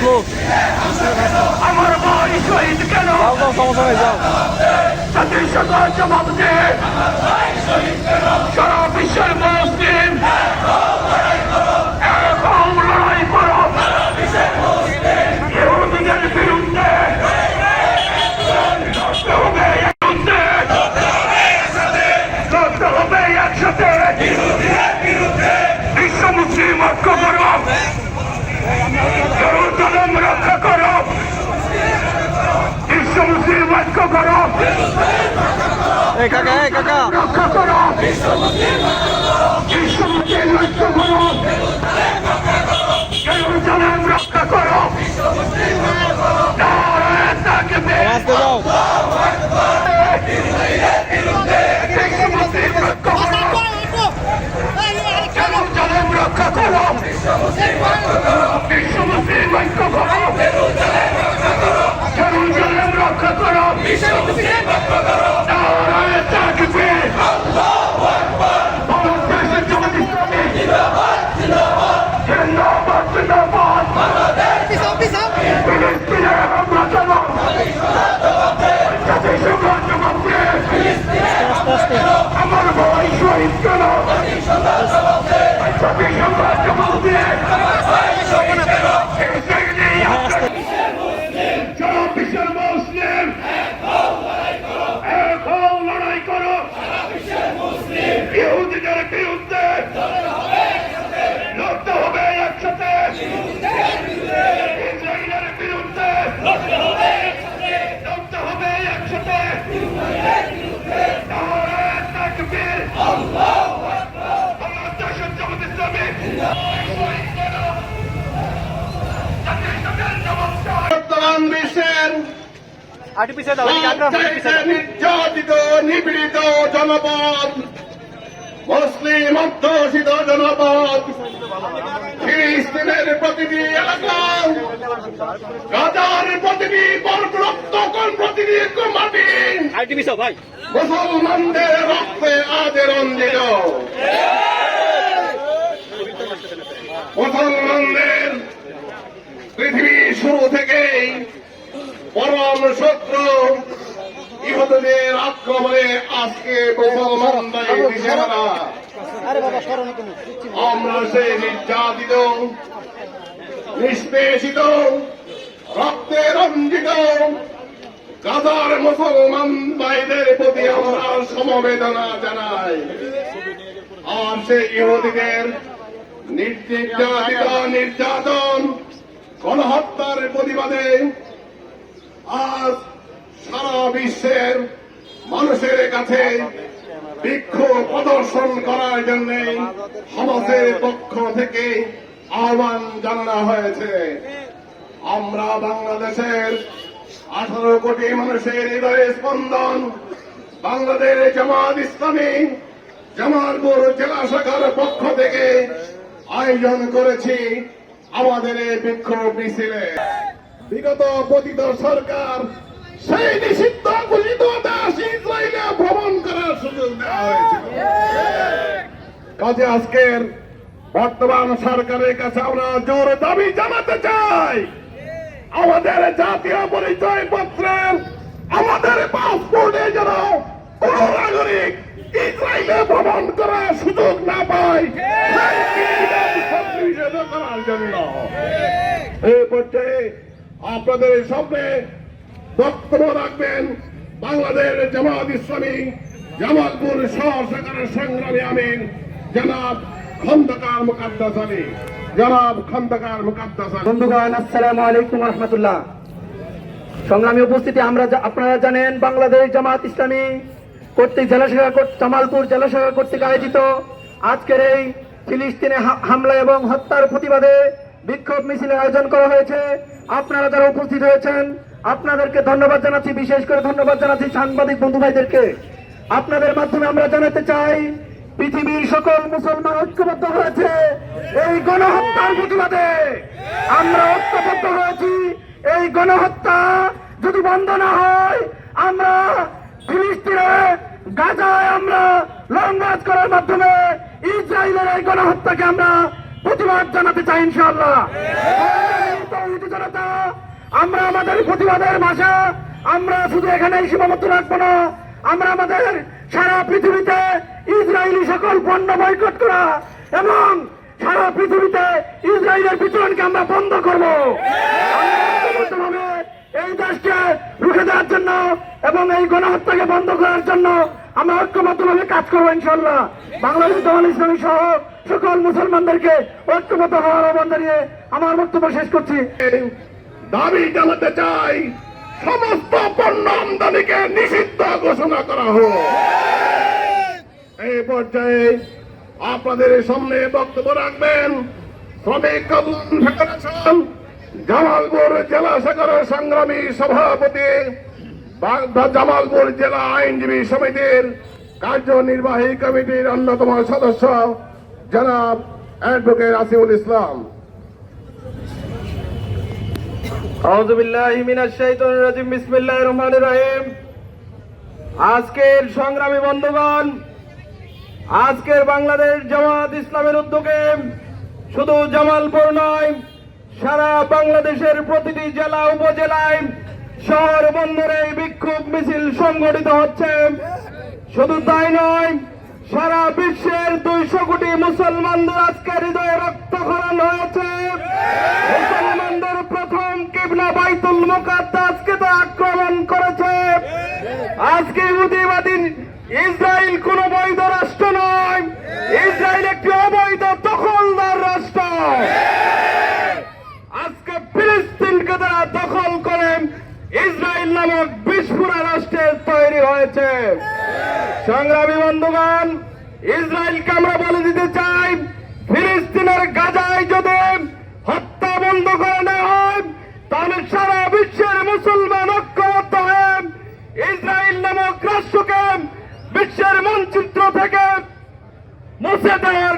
দাও স্লো আমার ভাই শহীদ কেন যাও যাও সমস্যা নেই যাও জাতির সকল জবাব দে সারা বিশ্বের মুসলিম এবং লড়াই করো ইহুদিদের বিরুদ্ধে লড়তে হবে একসাথে লড়তে হবে একসাথে বিশ্ব মুসলিম ঐক্য করো জেরুজালেম রক্ষা করো বিশ্ব মুসলিম ঐক্য করো এই কাকা এই কাকা। আসতে যাও রক্ষা করো বিশ্ব মুসলিম ঐক্য করো রক্ষা করো নারায়ণ তাকবীর। বাংলাদেশের জামাত ইসলামী জিন্দাবাদ জিন্দাবাদ ফিলিস্তিনের হামলা চালো জাতিসংঘ জবাব দে। আমার ভাই শহীদ কেন জাতিসংঘ জবাব দে। ইসরায়েলি সারা বিশ্বের মুসলিম এক হও, লড়াই করো ইহুদিদের বিরুদ্ধে লড়তে হবে একসাথে। ইসরায়েলের বিরুদ্ধে। লড়তে হবে একসাথে। তাকবীর। জামাত ইসলামী বিশ্বের নির্যাতিত নিপীড়িত জনপদ অধ্যুষিত জনপদ ফিলিস্তিনের প্রতিটি এলাকা, গাজার প্রতিটি রক্তকণ প্রতিটি মাটি ভাই মুসলমানদের রক্তে আজ রঞ্জিত মুসলমানদের পৃথিবী শুরু থেকেই পরম শত্রু ইহুদের আক্রমণে আজকে মুসলমানদের দিশেহারা। আমরা সে নির্যাতিত, নিষ্পেষিত, রক্তে রঞ্জিত গাজার মুসলমান ভাইদের প্রতি আমরা সমবেদনা জানাই। আর সে ইহুদিদের নির্যাতিত, নির্যাতন, গণহত্যার প্রতিবাদে আজ সারা বিশ্বের মানুষের কাছে বিক্ষোভ প্রদর্শন করার জন্য হামাসের পক্ষ থেকে আহ্বান জানানো হয়েছে। আমরা বাংলাদেশের আঠারো কোটি মানুষের হৃদয়ে স্পন্দন বাংলাদেশ জামাত ইসলামী জামালপুর জেলা শাখার পক্ষ থেকে আয়োজন করেছি আমাদের এই বিক্ষোভ মিছিলে। বিগত পতিত সরকার সেই নিষিদ্ধ ঘোষিত দেশ ইসরায়েলে ভ্রমণ করার সুযোগ দেওয়া হয়েছিল কাজে আজকের বর্তমান সরকারের কাছে আমরা জোর দাবি জানাতে চাই। আমাদের জাতীয় পরিচয় পত্রের, আমাদের পাসপোর্টে যেন কোন নাগরিক ইসরায়েলে ভ্রমণ করার সুযোগ না পায় করার জন্য। আপনাদের সামনে বক্তব্য রাখবেন বাংলাদেশ জামাত ইসলামী, জামালপুর শাখার সংগ্রামী আমিন জনাব খন্দকার মুকাদ্দাস আলী। জনাব খন্দকার মুকাদ্দাস আলী। বন্ধুগণ, আসসালামু আলাইকুম রহমতুল্লাহ। সংগ্রামী উপস্থিতি, আমরা আপনারা জানেন বাংলাদেশ জামাত ইসলামী কর্তৃক জেলা শাখা জামালপুর জেলা শাখা কর্তৃক আয়োজিত আজকের এই ফিলিস্তিনে হামলা এবং হত্যার প্রতিবাদে বিক্ষোভ মিছিলের আয়োজন করা হয়েছে। আপনারা যারা উপস্থিত হয়েছেন, আপনাদেরকে ধন্যবাদ জানাচ্ছি। বিশেষ করে ধন্যবাদ জানাচ্ছি সাংবাদিক বন্ধু ভাইদেরকে আপনাদের মাধ্যমে আমরা জানাতে চাই পৃথিবীর সকল মুসলমান ঐক্যবদ্ধ হয়েছে। এই গণহত্যার প্রতিবাদে আমরা ঐক্যবদ্ধ হয়েছি। এই গণহত্যা যদি বন্ধ না হয়, আমরা ফিলিস্তিনে, গাজায় আমরা লং মার্চ করার মাধ্যমে ইসরায়েলের এই গণহত্যাকে আমরা প্রতিবাদ জানাতে চাই ইনশাআল্লাহ। জনতা, আমরা আমাদের প্রতিবাদের ভাষা, আমরা শুধু এখানেই সীমাবদ্ধ রাখব না, আমরা আমাদের সারা পৃথিবীতে ইসরায়েলি সকল পণ্য বয়কট করা এবং সারা পৃথিবীতে ইসরায়েলের বিচরণকে আমরা বন্ধ করব। এই দেশকে রুখে দেওয়ার জন্য এবং এই গণহত্যাকে বন্ধ করার জন্য আমরা ঐক্যবদ্ধভাবে কাজ করব ইনশাল্লাহ বাংলাদেশ জামাল ইসলামী সহ সকল মুসলমানদেরকে ঐক্যবদ্ধ হওয়ার আহ্বান জানিয়ে আমার বক্তব্য শেষ করছি। দাবি জানাতে চাই সমস্ত পণ্য আমদানিকে নিষিদ্ধ ঘোষণা করা হোক। এই পর্যায়ে আপনাদের সামনে বক্তব্য রাখবেন শ্রমিক কল্যাণ জামালপুর জেলা শাখার সংগ্রামী সভাপতি জামালপুর জেলা আইনজীবী সমিতির কার্যনির্বাহী কমিটির অন্যতম সদস্য জনাব অ্যাডভোকেট আসিমুল ইসলাম। আজকের সংগ্রামী বন্ধুগণ, আজকের বাংলাদেশ জামাত ইসলামের উদ্যোগে শুধু জামালপুর নয়, সারা বাংলাদেশের প্রতিটি জেলা, উপজেলায় শহর বন্দরে বিক্ষোভ মিছিল সংগঠিত হচ্ছে। শুধু তাই নয় সারা বিশ্বের দুইশো কোটি মুসলমানদের আজকে হৃদয়ে রক্তক্ষরণ হয়েছে। মুসলমানদের প্রথম কিবলা বাইতুল মুকাদ্দাসকে তো আক্রমণ করেছে। আজকে ইহুদিবাদী ইসরায়েল কোন বৈধ রাষ্ট্র নয়। ইসরায়েল একটি অবৈধ দখলদার রাষ্ট্র। আজকে ফিলিস্তিনকে তারা দখল করে ইসরায়েল নামক বিস্ফোরা রাষ্ট্রের তৈরি হয়েছে। সংগ্রামী বন্ধুগণ, ইসরায়েলকে আমরা বলে দিতে চাই, ফিলিস্তিনের গাজায় যদি হত্যা বন্ধ করে না হয়, তাহলে সারা বিশ্বের মুসলমান ঐক্যবদ্ধ হয়ে ইসরায়েল নামক রাষ্ট্রকে বিশ্বের মানচিত্র থেকে মুছে দেওয়ার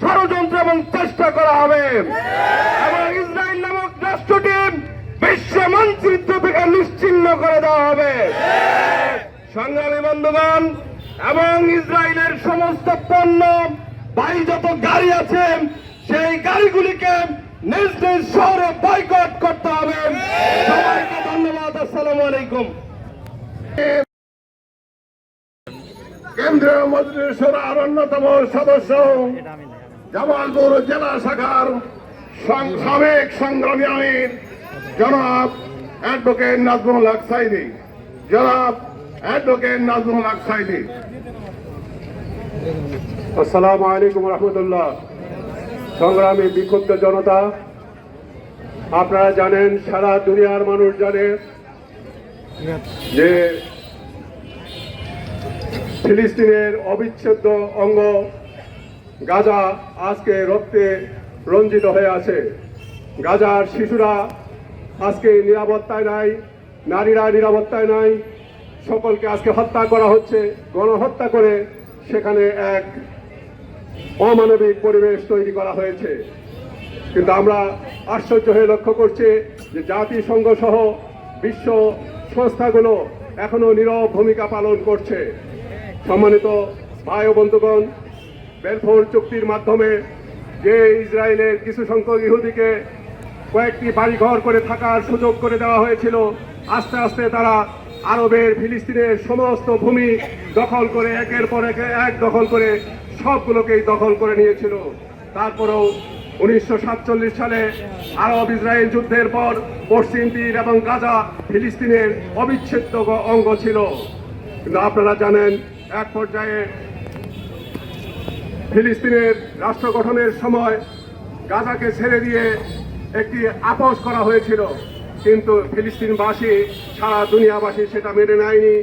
ষড়যন্ত্র এবং চেষ্টা করা হবে। এবং ইসরায়েল নামক রাষ্ট্রটি বিশ্ব মানচিত্র থেকে নিশ্চিন্ন করে দেওয়া হবে। সংগ্রামী বন্ধুগণ এবং ইসরায়েলের সমস্ত পণ্য, বাড়ি যত গাড়ি আছে, সেই গাড়িগুলিকে নিজ নিজ শহরে বয়কট করতে হবে। সবাইকে ধন্যবাদ, আসসালামু আলাইকুম। কেন্দ্রীয় মজলিসের আর অন্যতম সদস্য, জামালপুর জেলা শাখার সাবেক সংগ্রামী আমির জনাব অ্যাডভোকেট নাজমুল হক সাইদি। জনাব অ্যাডভোকেট আলাইকুম সংগ্রামী বিক্ষুব্ধ জনতা, আপনারা জানেন সারা দুনিয়ার মানুষ জানে যে ফিলিস্তিনের অবিচ্ছেদ্য অঙ্গ গাজা আজকে রক্তে রঞ্জিত হয়ে আছে। গাজার শিশুরা আজকে নিরাপত্তায় নাই, নারীরা নিরাপত্তায় নাই সকলকে আজকে হত্যা করা হচ্ছে, গণহত্যা করে সেখানে এক অমানবিক পরিবেশ তৈরি করা হয়েছে। কিন্তু আমরা আশ্চর্য হয়ে লক্ষ্য করছি যে জাতিসংঘ সহ বিশ্ব সংস্থাগুলো এখনও নীরব ভূমিকা পালন করছে। সম্মানিত ভাই ও বন্ধুগণ, বেলফোর চুক্তির মাধ্যমে যে ইসরায়েলের কিছু সংখ্যক ইহুদিকে কয়েকটি বাড়িঘর করে থাকার সুযোগ করে দেওয়া হয়েছিল, আস্তে আস্তে তারা আরবের ফিলিস্তিনের সমস্ত ভূমি দখল করে একের পর এক এক দখল করে সবগুলোকেই দখল করে নিয়েছিল। তারপরেও উনিশশো সাতচল্লিশ সালে আরব ইসরায়েল যুদ্ধের পর পশ্চিম তীর এবং গাজা ফিলিস্তিনের অবিচ্ছেদ্য অঙ্গ ছিল। কিন্তু আপনারা জানেন, এক পর্যায়ে ফিলিস্তিনের রাষ্ট্র গঠনের সময় গাজাকে ছেড়ে দিয়ে একটি আপোষ করা হয়েছিল। কিন্তু ফিলিস্তিনবাসী সারা দুনিয়াবাসী সেটা মেনে নেয়নি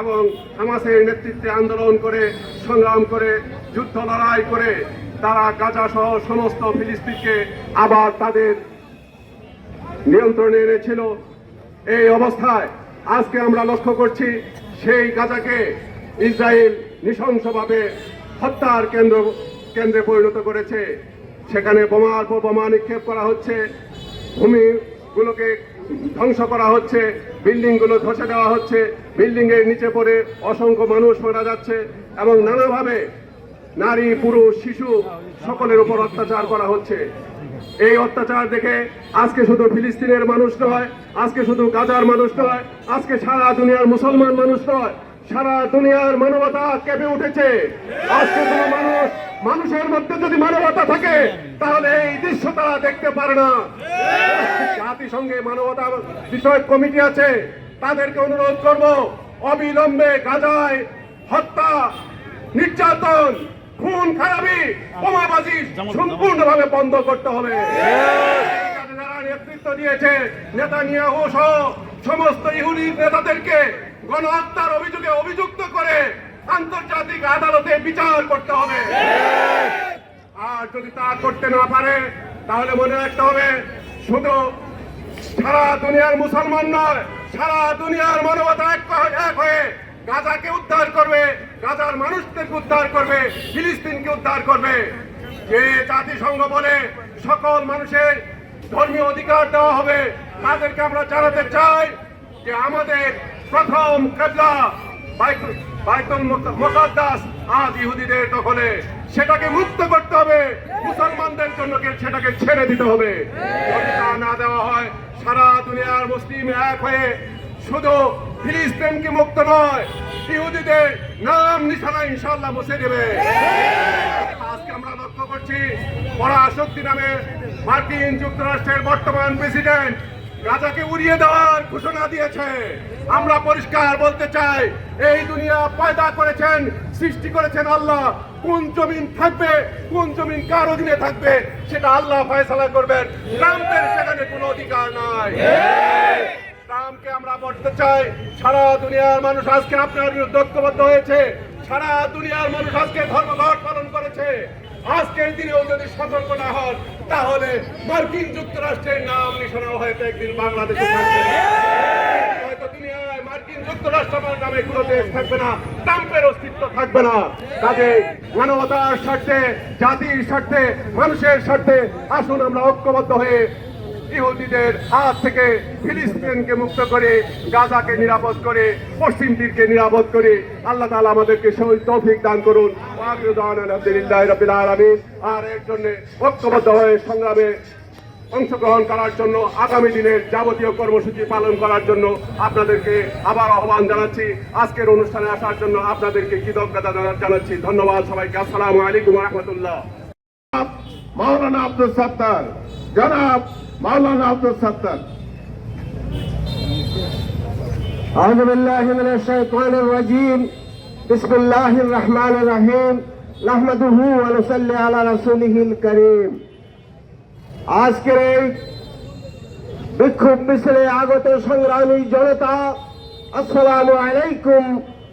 এবং হামাসের নেতৃত্বে আন্দোলন করে, সংগ্রাম করে, যুদ্ধ লড়াই করে তারা গাজা সহ সমস্ত ফিলিস্তিনকে আবার তাদের নিয়ন্ত্রণে এনেছিল। এই অবস্থায় আজকে আমরা লক্ষ্য করছি সেই গাজাকে ইসরায়েল নৃশংসভাবে হত্যার কেন্দ্র, কেন্দ্রে পরিণত করেছে। সেখানে বোমার পর বোমা নিক্ষেপ করা হচ্ছে। ভূমিগুলোকে ধ্বংস করা হচ্ছে, বিল্ডিংগুলো ধসে দেওয়া হচ্ছে, বিল্ডিংয়ের নিচে পড়ে অসংখ্য মানুষ মারা যাচ্ছে এবং নানাভাবে নারী, পুরুষ, শিশু সকলের উপর অত্যাচার করা হচ্ছে। এই অত্যাচার দেখে আজকে শুধু ফিলিস্তিনের মানুষ নয়, আজকে শুধু গাজার মানুষ নয়, আজকে সারা দুনিয়ার মুসলমান মানুষ নয় সারা দুনিয়ার মানবতা কেঁপে উঠেছে। আজকে কোনো মানুষ, মানুষের মধ্যে যদি মানবতা থাকে, তাহলে এই দৃশ্য তারা দেখতে পারে না। জাতিসংঘে মানবতা বিষয়ক কমিটি আছে, তাদেরকে অনুরোধ করব, অবিলম্বে গাজায় হত্যা, নির্যাতন, খুন, খারাপি, বোমাবাজি সম্পূর্ণভাবে বন্ধ করতে হবে। নেতৃত্ব দিয়েছে নেতা নিয়ে সমস্ত ইহুদি নেতাদেরকে গণহত্যার অভিযোগে অভিযুক্ত করে আন্তর্জাতিক আদালতে বিচার করতে হবে। আর যদি তা করতে না পারে, তাহলে মনে রাখতে হবে, শুধু সারা দুনিয়ার মুসলমান নয়, সারা দুনিয়ার মানবতা এক হয়ে গাজাকে উদ্ধার করবে, গাজার মানুষদেরকে উদ্ধার করবে, ফিলিস্তিনকে উদ্ধার করবে। যে জাতিসংঘ বলে সকল মানুষের ধর্মীয় অধিকার দেওয়া হবে, তাদেরকে আমরা জানাতে চাই যে আমাদের প্রথম কেবলা বাইতুল- মোকাদ্দাস আজ ইহুদিদের দখলে। সেটাকে মুক্ত করতে হবে। মুসলমানদের জন্য সেটাকে ছেড়ে দিতে হবে। না দেওয়া হয়, সারা দুনিয়ার মুসলিম এক হয়ে শুধু ফিলিস্তিনকে মুক্ত নয়, ইহুদিদের নাম নিশানা ইনশাল্লাহ মুছে দেবে। আজকে আমরা লক্ষ্য করছি পরাশক্তি নামে মার্কিন যুক্তরাষ্ট্রের বর্তমান প্রেসিডেন্ট গাজাকে উড়িয়ে দেওয়ার ঘোষণা দিয়েছে। আমরা পরিষ্কার বলতে চাই, এই দুনিয়া পয়দা করেছেন, সৃষ্টি করেছেন আল্লাহ। কোন জমিন থাকবে, কোন জমিন কার অধীনে থাকবে, সেটা আল্লাহ ফয়সালা করবেন। ট্রাম্পের সেখানে কোনো অধিকার নাই। ট্রাম্পকে আমরা বলতে চাই, সারা দুনিয়ার মানুষ আজকে আপনার বিরুদ্ধে ঐক্যবদ্ধ হয়েছে। সারা দুনিয়ার মানুষ আজকে ধর্মঘট পালন করেছে। আজকের দিনেও যদি সতর্ক না হন, তাহলে মার্কিন যুক্তরাষ্ট্রের নাম নিশানা হয়তো একদিন বাংলাদেশে মানবতার স্বার্থে, জাতির স্বার্থে, মানুষের স্বার্থে আসুন আমরা ঐক্যবদ্ধ হয়ে ইহুদিদের হাত থেকে ফিলিস্তিনকে মুক্ত করে, গাজাকে নিরাপদ করে, পশ্চিম তীরকে নিরাপদ করে, আল্লাহ তাআলা আমাদেরকে সেই তৌফিক দান করুন। আর এর জন্য ঐক্যবদ্ধ হয়ে সংগ্রামে অংশগ্রহণ করার জন্য, আগামী দিনের যাবতীয় কর্মসূচি পালন করার জন্য আপনাদেরকে আবার আহ্বান জানাচ্ছি। আজকের অনুষ্ঠানে আসার জন্য আপনাদেরকে কৃতজ্ঞতা জানাচ্ছি। ধন্যবাদ সবাইকে। আসসালামু আলাইকুম রহমতুল্লাহ। মাওলানা আব্দুল সত্তার জনাব মাওলানা আব্দুল সত্তার أعوذ بالله من الشيطان الرجيم بسم الله الرحمن الرحيم نحمده ونصلي على رسوله الكريم আজকের এই বিক্ষোভ মিছিলে আগত সংগ্রামী জনতা আসসালামু আলাইকুম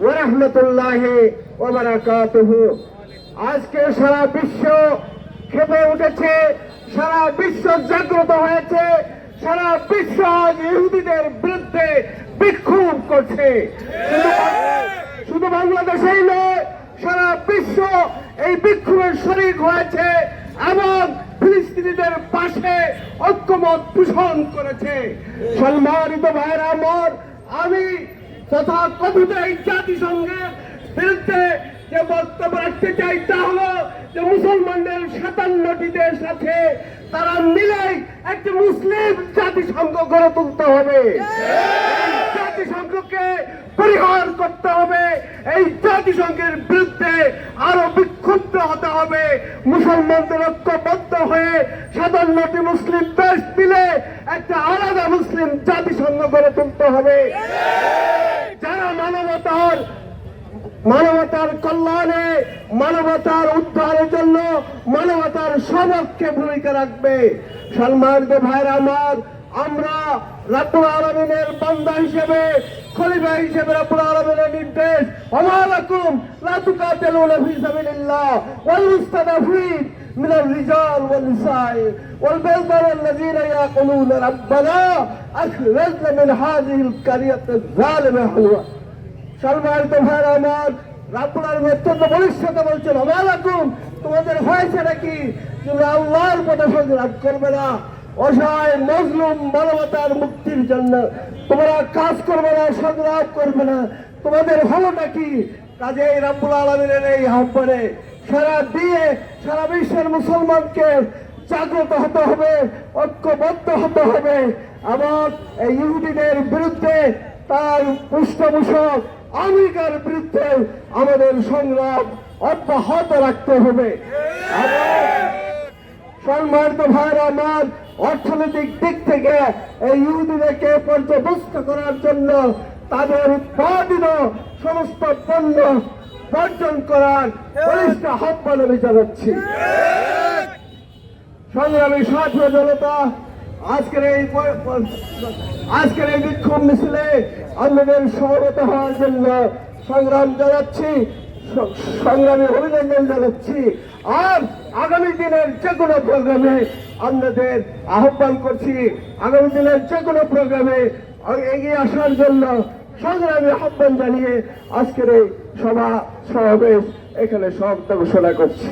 ওরহমতুল্লাহ ওবরাকাতুহু আজকে সারা বিশ্ব খেপে উঠেছে। সারা বিশ্ব জাগ্রত হয়েছে। সারা বিশ্ব আজ ইহুদিদের বিরুদ্ধে বিক্ষোভ করছে। শুধু বাংলাদেশেই নয়, সারা বিশ্ব এই বিক্ষোভের শরিক হয়েছে এবং ফিলিস্তিনিদের পাশে ঐক্যমত পোষণ করেছে। সম্মানিত ভাইরা আমার, আমি তথা কথিত এই জাতিসংঘের বিরুদ্ধে যে বক্তব্য রাখতে চাই তা হলো যে মুসলমানদের সাতান্নটি দেশ আছে, তারা মিলেই একটি মুসলিম জাতিসংঘ গড়ে তুলতে হবে। জাতিসংঘকে পরিহার করতে হবে। এই জাতিসংঘের বিরুদ্ধে আরও বিক্ষুব্ধ হতে হবে। মুসলমানদের ঐক্যবদ্ধ হয়ে সাতান্নটি মুসলিম দেশ মিলে একটা আলাদা মুসলিম জাতিসংঘ গড়ে তুলতে হবে। যারা মানবতার মানবতার কল্যাণে মানবতার উদ্ধারের জন্য মানবতার সবককে ভূমিকা রাখবে সম্মানিত ভাইরা আমার আমরা রাব্বুল আলমিনের বান্দা হিসেবে খলিফা হিসেবে রাব্বুল আলমিনের নির্দেশ আমালাকুম লা তুকাতিলুনা ফি সাবিলিল্লাহ ওয়াল মুস্তাদাফিন من الرجال والنساء والبلدان الذين يقولون ربنا أخرجنا من هذه القرية الظالمة حلوة সম্মানিত ভাই আমার রাব্বুল অত্যন্ত বলিষ্ঠত বলছেন আমালাকুম তোমাদের হয়েছে নাকি? তুমি আল্লাহর কথা সংগ্রাম করবে না। অসহায় মজলুম মানবতার মুক্তির জন্য তোমরা কাজ করবে না, সংগ্রাম করবে না। তোমাদের হলোটা নাকি? কাজে এই রাব্বুল আলমিনের এই আহ্বানে সারা দিয়ে সারা বিশ্বের মুসলমানকে জাগ্রত হতে হবে, ঐক্যবদ্ধ হতে হবে। আমার এই ইহুদিদের বিরুদ্ধে তার পৃষ্ঠপোষক আমেরিকার বিরুদ্ধে আমাদের সংগ্রাম অব্যাহত রাখতে হবে। সম্মানিত ভাইরা আমার অর্থনৈতিক দিক থেকে এই ইহুদিদেরকে পর্যবস্ত করার জন্য তাদের উৎপাদিত সমস্ত পণ্য বর্জন করার বলিষ্ঠ আহ্বান আমি জানাচ্ছি। সংগ্রামী ছাত্র জনতা আজকের এই আজকের এই বিক্ষোভ মিছিলে আমাদের সমবেত হওয়ার জন্য সংগ্রাম জানাচ্ছি সংগ্রামে অভিনন্দন জানাচ্ছি। আর আগামী দিনের যে কোনো প্রোগ্রামে আপনাদের আহ্বান করছি। আগামী দিনের যে কোনো প্রোগ্রামে এগিয়ে আসার জন্য সংগ্রামে আহ্বান জানিয়ে আজকের এই সভা সমাবেশ এখানে সমাপ্ত ঘোষণা করছি।